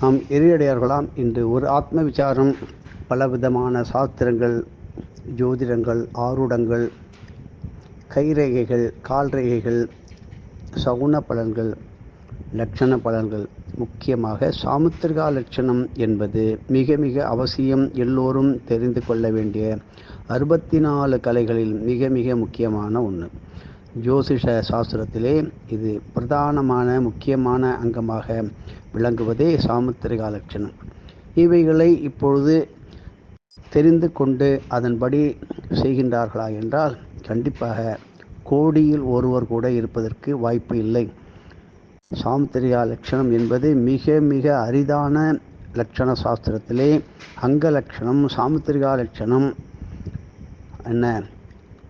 நாம் இறையடையார்களாம் இன்று ஒரு ஆத்ம விசாரம் பலவிதமான சாஸ்திரங்கள் ஜோதிடங்கள் ஆருடங்கள் கைரேகைகள் கால்ரேகைகள் சகுன பலன்கள் லட்சண பலன்கள் முக்கியமாக சாமுத்திரிகா லட்சணம் என்பது மிக மிக அவசியம் எல்லோரும் தெரிந்து கொள்ள வேண்டிய அறுபத்தி நாலு கலைகளில் மிக மிக முக்கியமான ஒன்று ஜோதிஷ சாஸ்திரத்திலே இது பிரதானமான முக்கியமான அங்கமாக விளங்குவதே சாமுத்திரிகா லட்சணம். இவைகளை இப்பொழுது தெரிந்து கொண்டு அதன்படி செய்கின்றார்களா என்றால் கண்டிப்பாக கோடியில் ஒருவர் கூட இருப்பதற்கு வாய்ப்பு இல்லை. சாமுத்திரியா லட்சணம் என்பது மிக மிக அரிதான லட்சண சாஸ்திரத்திலே அங்க லட்சணம் சாமுத்திரிகா லட்சணம் என்ன?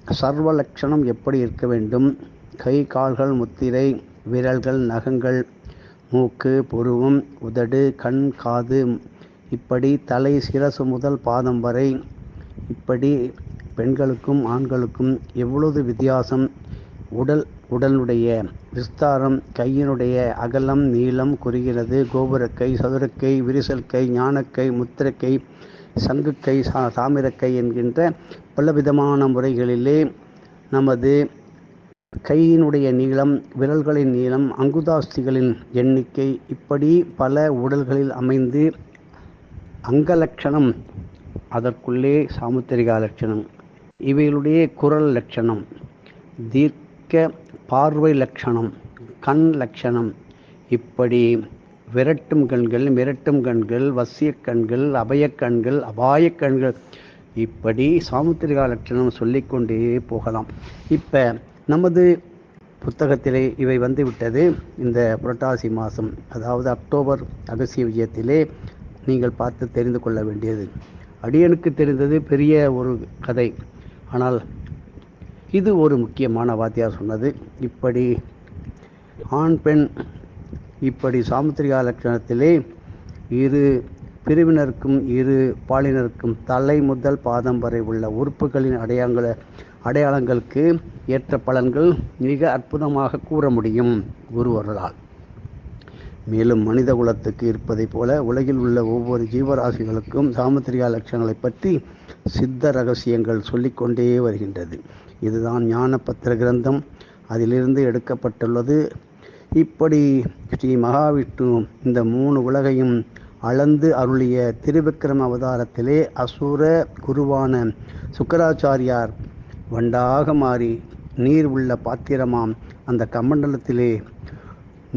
சர்வ லட்சணம் எப்படி இருக்க வேண்டும்? கை கால்கள் முத்திரை விரல்கள் நகங்கள் மூக்கு புருவம் உதடு கண் காது இப்படி தலை சிரசு முதல் பாதம் வரை இப்படி பெண்களுக்கும் ஆண்களுக்கும் எவ்வளவு வித்தியாசம்? உடல் உடலுடைய விஸ்தாரம் கையினுடைய அகலம் நீளம் குறுகிறது கோபுரக்கை சதுரக்கை விரிசல்கை ஞானக்கை முத்திரக்கை சங்குக்கை சா தாமிரக்கை என்கின்ற பலவிதமான முறைகளிலே நமது கையினுடைய நீளம் விரல்களின் நீளம் அங்குதாஸ்திகளின் எண்ணிக்கை இப்படி பல உடல்களில் அமைந்து அங்கலட்சணம் அதற்குள்ளே சாமுத்திரிகா லட்சணம் இவைகளுடைய குரல் லட்சணம் தீர்க்க பார்வை லட்சணம் கண் லட்சணம் இப்படி விரட்டும் கண்கள் மிரட்டும் கண்கள் வசிய கண்கள் அபய கண்கள் அபாய கண்கள் இப்படி சாமுத்திரிகா லட்சணம் சொல்லிக்கொண்டே போகலாம். இப்போ நமது புத்தகத்திலே இவை வந்துவிட்டது. இந்த புரட்டாசி மாதம் அதாவது அக்டோபர் அகசிய விஜயத்திலே நீங்கள் பார்த்து தெரிந்து கொள்ள வேண்டியது. அடியனுக்கு தெரிந்தது பெரிய ஒரு கதை. ஆனால் இது ஒரு முக்கியமான வாத்தியார் சொன்னது. இப்படி ஆண் பெண் இப்படி சாமுத்திரிகா லட்சணத்திலே இரு பிரிவினருக்கும் இரு பாலினருக்கும் தலை முதல் பாதம் வரை உள்ள உறுப்புகளின் அடையாள அடையாளங்களுக்கு ஏற்ற பலன்கள் மிக அற்புதமாக கூற முடியும் ஒருவர்களால் மேலும் மனித குலத்துக்கு இருப்பதைப் போல உலகில் உள்ள ஒவ்வொரு ஜீவராசிகளுக்கும் சாமுத்திரிகா லட்சணங்களை பற்றி சித்த ரகசியங்கள் சொல்லிக்கொண்டே வருகின்றது. இதுதான் ஞான பத்திர கிரந்தம். அதிலிருந்து எடுக்கப்பட்டுள்ளது. இப்படி ஸ்ரீ மகாவிஷ்ணு இந்த மூணு உலகையும் அளந்து அருளிய திருவிக்கிரம அவதாரத்திலே அசுர குருவான சுக்கராச்சாரியார் வண்டாக மாறி நீர் உள்ள பாத்திரமாம். அந்த கமண்டலத்திலே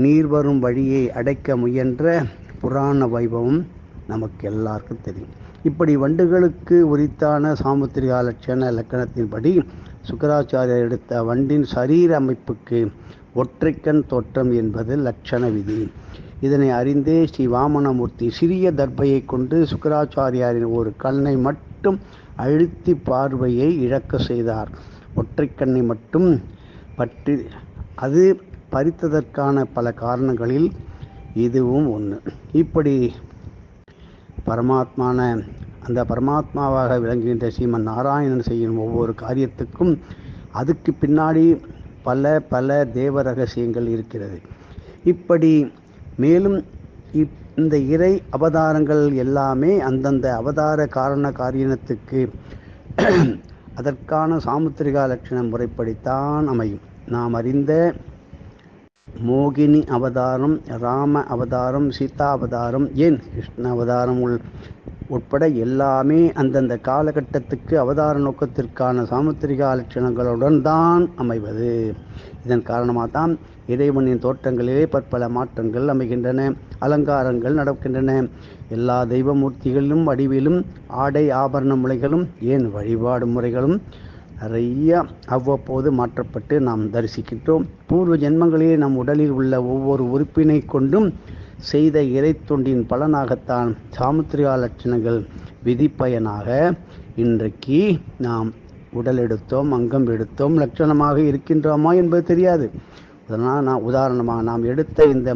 நீர் வரும் வழியை அடைக்க முயன்ற புராண வைபவம் நமக்கு எல்லாருக்கும் தெரியும். இப்படி வண்டுகளுக்கு உரித்தான சாமுத்திரிகா லட்சண லக்கணத்தின்படி சுக்கராச்சாரியர் எடுத்த வண்டின் சரீர அமைப்புக்கு ஒற்றைக்கண் தோற்றம் என்பது லட்சண விதி. இதனை அறிந்தே ஸ்ரீ வாமனமூர்த்தி சிறிய தர்பையை கொண்டு சுக்கராச்சாரியாரின் ஒரு கண்ணை மட்டும் அழுத்தி பார்வையை இழக்க செய்தார். ஒற்றைக்கண்ணை மட்டும் பற்றி அது பறித்ததற்கான பல காரணங்களில் இதுவும் ஒன்று இப்படி பரமாத்மான அந்த பரமாத்மாவாக விளங்குகின்ற ஸ்ரீமன் நாராயணன் செய்யும் ஒவ்வொரு காரியத்துக்கும் அதுக்கு பின்னாடி பல பல தேவ ரகசியங்கள் இருக்கிறது. இப்படி மேலும் இப் இந்த இறை அவதாரங்கள் எல்லாமே அந்தந்த அவதார காரண காரியத்துக்கு அதற்கான சாமுத்திரிகா லட்சண முறைப்படித்தான் அமையும். நாம் அறிந்த மோகினி அவதாரம் ராம அவதாரம் சீதா அவதாரம் ஏன் கிருஷ்ண அவதாரம் உள் உட்பட எல்லாமே அந்தந்த காலகட்டத்துக்கு அவதார நோக்கத்திற்கான சாமுத்திரிகா லட்சணங்களுடன் தான் அமைவது. இதன் காரணமாக தான் இறைவனின் தோற்றங்களிலே பற்பல மாற்றங்கள் அமைகின்றன அலங்காரங்கள் நடக்கின்றன. எல்லா தெய்வமூர்த்திகளிலும் வடிவிலும் ஆடை ஆபரண முறைகளும் ஏன் வழிபாடு முறைகளும் நிறைய அவ்வப்போது மாற்றப்பட்டு நாம் தரிசிக்கின்றோம். பூர்வ ஜென்மங்களிலே நம் உடலில் உள்ள ஒவ்வொரு உறுப்பினை கொண்டும் செய்த இறை தொண்டின் பலனாகத்தான் சாமுத்திரிகா லட்சணங்கள் விதிப்பயனாக இன்றைக்கு நாம் உடல் எடுத்தோம் அங்கம் எடுத்தோம் லட்சணமாக இருக்கின்றோமா என்பது தெரியாது. அதனால் நான் உதாரணமாக நாம் எடுத்த இந்த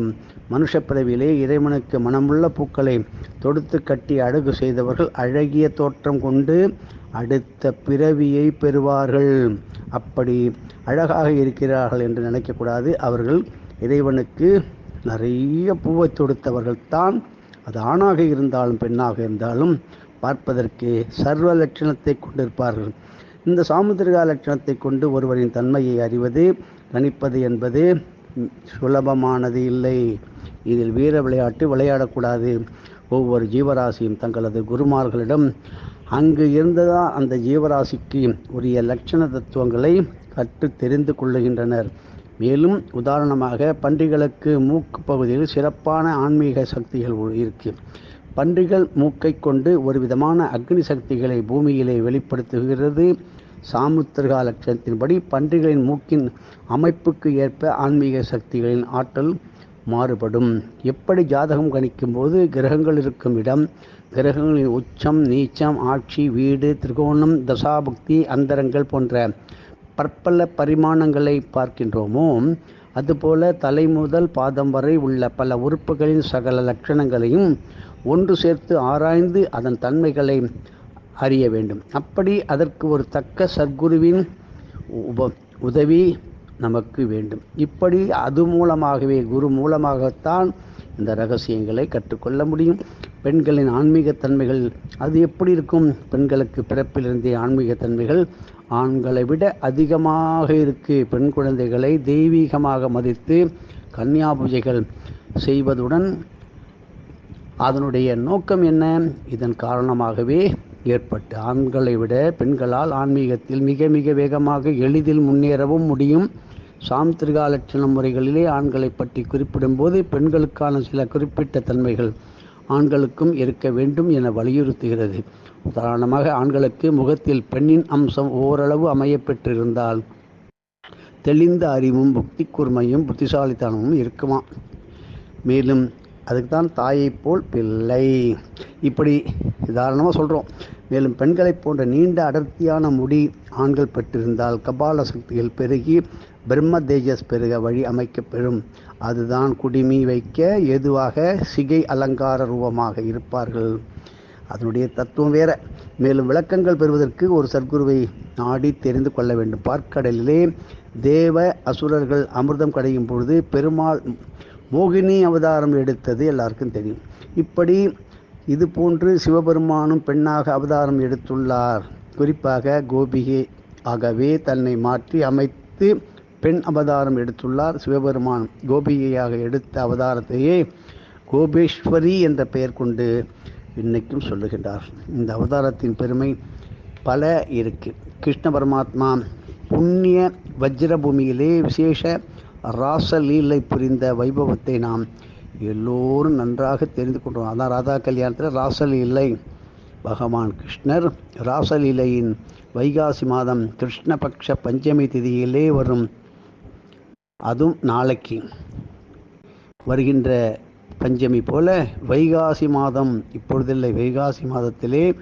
மனுஷ பிறவியிலே இறைவனுக்கு மனமுள்ள பூக்களை தொடுத்து கட்டி அழகு செய்தவர்கள் அழகிய தோற்றம் கொண்டு அடுத்த பிறவியை பெறுவார்கள். அப்படி அழகாக இருக்கிறார்கள் என்று நினைக்கக்கூடாது. அவர்கள் இறைவனுக்கு நிறைய பூவை தொடுத்தவர்கள் தான் அது ஆணாக இருந்தாலும் பெண்ணாக இருந்தாலும் பார்ப்பதற்கு சர்வ லட்சணத்தை கொண்டிருப்பார்கள். இந்த சாமுத்திரிகா லட்சணத்தை கொண்டு ஒருவரின் தன்மையை அறிவது கணிப்பது என்பது சுலபமானது இல்லை. இதில் வீர விளையாட்டு விளையாடக்கூடாது. ஒவ்வொரு ஜீவராசியும் தங்களது குருமார்களிடம் அங்கு இருந்ததா அந்த ஜீவராசிக்கு உரிய லட்சண தத்துவங்களை கற்று தெரிந்து கொள்ளுகின்றனர். மேலும் உதாரணமாக பன்றிகளுக்கு மூக்கு பகுதியில் சிறப்பான ஆன்மீக சக்திகள் இருக்கு. பன்றிகள் மூக்கை கொண்டு ஒரு விதமான அக்னி சக்திகளை பூமியிலே வெளிப்படுத்துகிறது. சாமுத்திரகா லட்சணத்தின்படி பன்றிகளின் மூக்கின் அமைப்புக்கு ஏற்ப ஆன்மீக சக்திகளின் ஆற்றல் மாறுபடும். எப்படி ஜாதகம் கணிக்கும் போது கிரகங்கள் இருக்கும் இடம் கிரகங்களின் உச்சம் நீச்சம் ஆட்சி வீடு திரிகோணம் தசாபுக்தி அந்தரங்கள் போன்ற பற்பல பரிமாணங்களை பார்க்கின்றோமோ அதுபோல தலை முதல் பாதம் வரை உள்ள பல உறுப்புகளின் சகல லட்சணங்களையும் ஒன்று சேர்த்து ஆராய்ந்து அதன் தன்மைகளை அறிய வேண்டும். அப்படி அதற்கு ஒரு தக்க சத்குருவின் உப உதவி நமக்கு வேண்டும். இப்படி அது மூலமாகவே குரு மூலமாகத்தான் இந்த ரகசியங்களை கற்றுக்கொள்ள முடியும். பெண்களின் ஆன்மீகத்தன்மைகள் அது எப்படி இருக்கும்? பெண்களுக்கு பிறப்பிலிருந்தே ஆன்மீகத்தன்மைகள் ஆண்களை விட அதிகமாக இருக்கு. பெண் குழந்தைகளை தெய்வீகமாக மதித்து கன்னியா பூஜைகள் செய்வதுடன் அதனுடைய நோக்கம் என்ன? இதன் காரணமாகவே ஏற்பட்டு ஆண்களை விட பெண்களால் ஆன்மீகத்தில் மிக மிக வேகமாக எளிதில் முன்னேறவும் முடியும். சாம்திரிகா லட்சண முறைகளிலே ஆண்களை பற்றி குறிப்பிடும்போது பெண்களுக்கான சில குறிப்பிட்ட தன்மைகள். ஆண்களுக்கும் இருக்க வேண்டும் என வலியுறுத்துகிறது. உதாரணமாக ஆண்களுக்கு முகத்தில் பெண்ணின் அம்சம் ஓரளவு அமையப்பெற்றிருந்தால் தெளிந்த அறிவும் புக்தி கூர்மையும் புத்திசாலித்தனமும் இருக்குமா? மேலும் அதுக்கு தான் தாயைப் போல் பிள்ளை. இப்படி உதாரணமாக சொல்கிறோம் மேலும் பெண்களைப் போன்ற நீண்ட அடர்த்தியான முடி ஆண்கள் பெற்றிருந்தால் கபால சக்திகள் பெருகி பிரம்ம தேஜஸ் பெருக வழி அமைக்கப்பெறும். அதுதான் குடிமி வைக்க ஏதுவாக சிகை அலங்கார ரூபமாக இருப்பார்கள். அதனுடைய தத்துவம் வேற. மேலும் விளக்கங்கள் பெறுவதற்கு ஒரு சர்க்குருவை நாடி தெரிந்து கொள்ள வேண்டும். பார்க்கடலிலே தேவ அசுரர்கள் அமிர்தம் கடையும் பொழுது பெருமாள் மோகினி அவதாரம் எடுத்தது எல்லாருக்கும் தெரியும். இப்படி இது போன்று சிவபெருமானும் பெண்ணாக அவதாரம் எடுத்துள்ளார். குறிப்பாக கோபிகை ஆகவே தன்னை மாற்றி அமைத்து பெண் அவதாரம் எடுத்துள்ளார் சிவபெருமான். கோபிகையாக எடுத்த அவதாரத்தையே கோபேஸ்வரி என்ற பெயர் கொண்டு இன்னைக்கும் சொல்லுகின்றார். இந்த அவதாரத்தின் பெருமை பல இருக்கு. கிருஷ்ண பரமாத்மா புண்ணிய வஜ்ரபூமியிலே விசேஷ ராசலீலை புரிந்த வைபவத்தை நாம் எல்லோரும் நன்றாக தெரிந்து கொண்டோம். அதான் ராதா கல்யாணத்தில் ராசலீலை பகவான் கிருஷ்ணர் ராசலீலையின் வைகாசி மாதம் கிருஷ்ணபக்ஷ பஞ்சமி திதியிலே வரும். அதுவும் நாளைக்கு வருகின்ற பஞ்சமி போல வைகாசி மாதம் இப்பொழுதில்லை. வைகாசி மாதத்திலே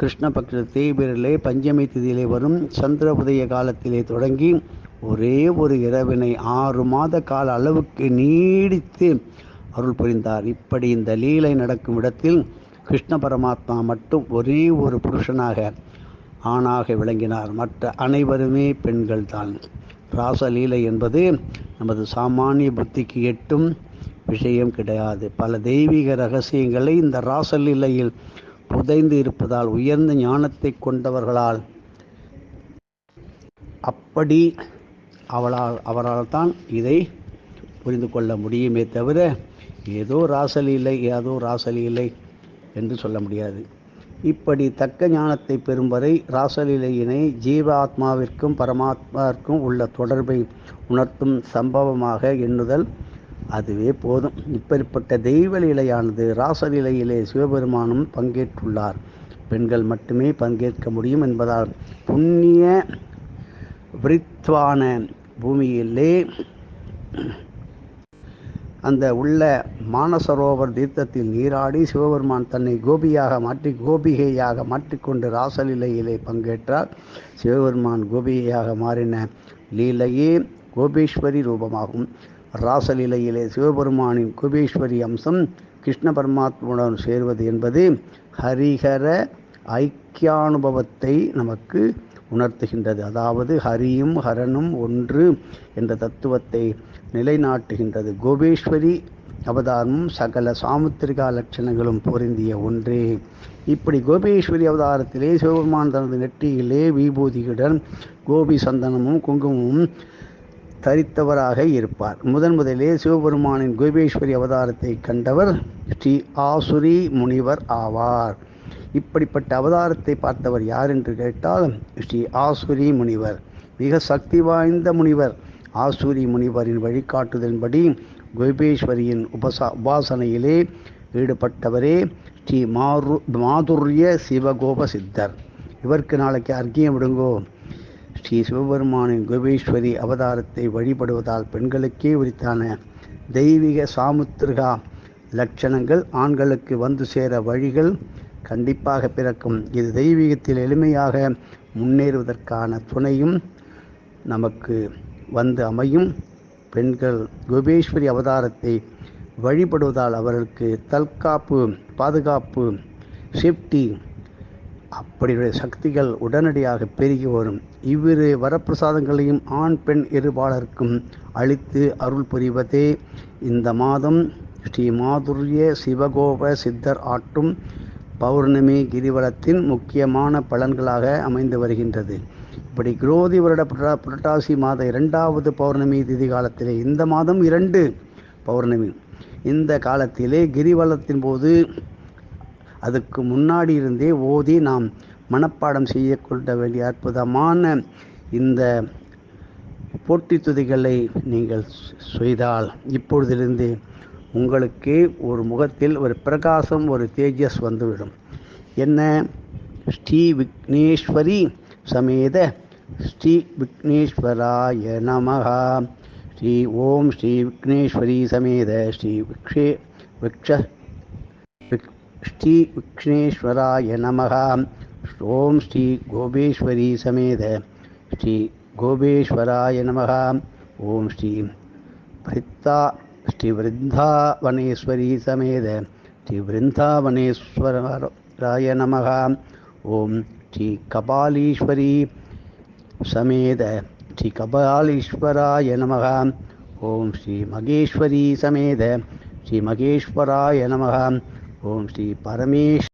கிருஷ்ணபக்ஷ தேய்பிரிலே பஞ்சமி திதியிலே வரும். சந்திர உதய காலத்திலே தொடங்கி ஒரே ஒரு இரவினை ஆறு மாத கால அளவுக்கு நீடித்து அருள் புரிந்தார். இப்படி இந்த லீலை நடக்கும் இடத்தில் கிருஷ்ண பரமாத்மா மட்டும் ஒரே ஒரு புருஷனாக ஆணாக விளங்கினார். மற்ற அனைவருமே பெண்கள் தான். ராசலீலை என்பது நமது சாமானிய புத்திக்கு எட்டும் விஷயம் கிடையாது. பல தெய்வீக ரகசியங்களை இந்த ராசலீலையில் புதைந்து இருப்பதால் உயர்ந்த ஞானத்தை கொண்டவர்களால் அப்படி அவளால் அவரால் தான் இதை புரிந்து கொள்ள முடியுமே தவிர ஏதோ ராசலீலை ஏதோ ராசலீலை என்று சொல்ல முடியாது. இப்படி தக்க ஞானத்தை பெறும் வரை ராசலீலையினை ஜீவாத்மாவிற்கும் பரமாத்மாவிற்கும் உள்ள தொடர்பை உணர்த்தும் சம்பவமாக எண்ணுதல் அதுவே போதும். இப்படிப்பட்ட தெய்வ லீலையானது ராசலீலையிலே சிவபெருமானும் பங்கேற்றுள்ளார். பெண்கள் மட்டுமே பங்கேற்க முடியும் என்பதால் புண்ணிய விரித்வான பூமியிலே அந்த உள்ள மானசரோவர் தீர்த்தத்தில் நீராடி சிவபெருமான் தன்னை கோபியாக மாற்றி கோபிகையாக மாற்றிக்கொண்டு ராசலீலையிலே பங்கேற்றார். சிவபெருமான் கோபிகையாக மாறின லீலையே கோபீஸ்வரி ரூபமாகும். ராசலீலையிலே சிவபெருமானின் கோபீஸ்வரி அம்சம் கிருஷ்ண பரமாத்மாவுடன் சேர்வது என்பது ஹரிஹர ஐக்கியானுபவத்தை நமக்கு உணர்த்துகின்றது. அதாவது ஹரியும் ஹரனும் ஒன்று என்ற தத்துவத்தை நிலைநாட்டுகின்றது. கோபேஸ்வரி அவதாரமும் சகல சாமுத்திரிகா லட்சணங்களும் பொருந்திய ஒன்றே. இப்படி கோபேஸ்வரி அவதாரத்திலே சிவபெருமான் தனது நெற்றியிலே விபூதியுடன் கோபி சந்தனமும் குங்குமமும் தரித்தவராக இருப்பார். முதன் முதலே சிவபெருமானின் கோபேஸ்வரி அவதாரத்தை கண்டவர் ஸ்ரீ ஆசுரி முனிவர் ஆவார். இப்படிப்பட்ட அவதாரத்தை பார்த்தவர் யார் என்று கேட்டால் ஸ்ரீ ஆசுரி முனிவர். மிக சக்தி வாய்ந்த முனிவர். ஆசூரி முனிவரின் வழிகாட்டுதலின்படி கோபேஸ்வரியின் உபசா உபாசனையிலே ஈடுபட்டவரே ஸ்ரீ மாரு மாதுரிய சிவகோப சித்தர். இவருக்கு நாளைக்கு அர்க்கியம் விடுங்கோ. ஸ்ரீ சிவபெருமானின் கோபேஸ்வரி அவதாரத்தை வழிபடுவதால் பெண்களுக்கே உரித்தான தெய்வீக சாமுத்திரிகா லட்சணங்கள் ஆண்களுக்கு வந்து சேர வழிகள் கண்டிப்பாக பிறக்கும். இது தெய்வீகத்தில் எளிமையாக முன்னேறுவதற்கான துணையும் நமக்கு வந்து அமையும். பெண்கள் கோபேஸ்வரி அவதாரத்தை வழிபடுவதால் அவர்களுக்கு தற்காப்பு பாதுகாப்பு சேஃப்டி அப்படியுடைய சக்திகள் உடனடியாக பெருகி வரும். இவ்விரு வரப்பிரசாதங்களையும் ஆண் பெண் இருபாலருக்கும் அளித்து அருள் புரிவதே இந்த மாதம் ஸ்ரீ மாதுரிய சிவகோப சித்தர் ஆட்டும் பௌர்ணமி கிரிவலத்தின் முக்கியமான பலன்களாக அமைந்து வருகின்றது. இப்படி குரோதி வருட புரட்டா புரட்டாசி மாத இரண்டாவது பௌர்ணமி திதி காலத்திலே இந்த மாதம் இரண்டு பௌர்ணமி. இந்த காலத்திலே கிரிவலத்தின் போது அதுக்கு முன்னாடி இருந்தே ஓதி நாம் மனப்பாடம் செய்யக்கொள்ள வேண்டிய அற்புதமான இந்த போட்டி துதிகளை நீங்கள் செய்தால் இப்பொழுதிலிருந்து உங்களுக்கே ஒரு முகத்தில் ஒரு பிரகாசம் ஒரு தேஜஸ் வந்துவிடும். என்ன? ஸ்ரீ விக்னேஸ்வரி சமேத ஸ்ரீ விக்னேஸ்வராய நமகா ஸ்ரீ ஓம் ஸ்ரீ விக்னேஸ்வரி சமேத ஸ்ரீ விக்ஷே விக்ஷ விக் ஸ்ரீ விக்னேஸ்வராய நமகா ஓம் ஸ்ரீ கோபேஸ்வரி சமேத ஸ்ரீ கோபேஸ்வராய நமகா ஓம் ஸ்ரீ பிரித்தா ஸ்ரீவிருந்தாவனேஸ்வரி சமேத ஸ்ரீ விருந்தாவனேஸ்வராய ஓம் ஸ்ரீ கபாலீஸ்வரி சமேத ஸ்ரீ கபாலீஸ்வராய நம ஓம் ஸ்ரீ மகேஸ்வரி சமேத ஸ்ரீ மகேஸ்வராய நம ஓம் ஸ்ரீ பரமேஷ்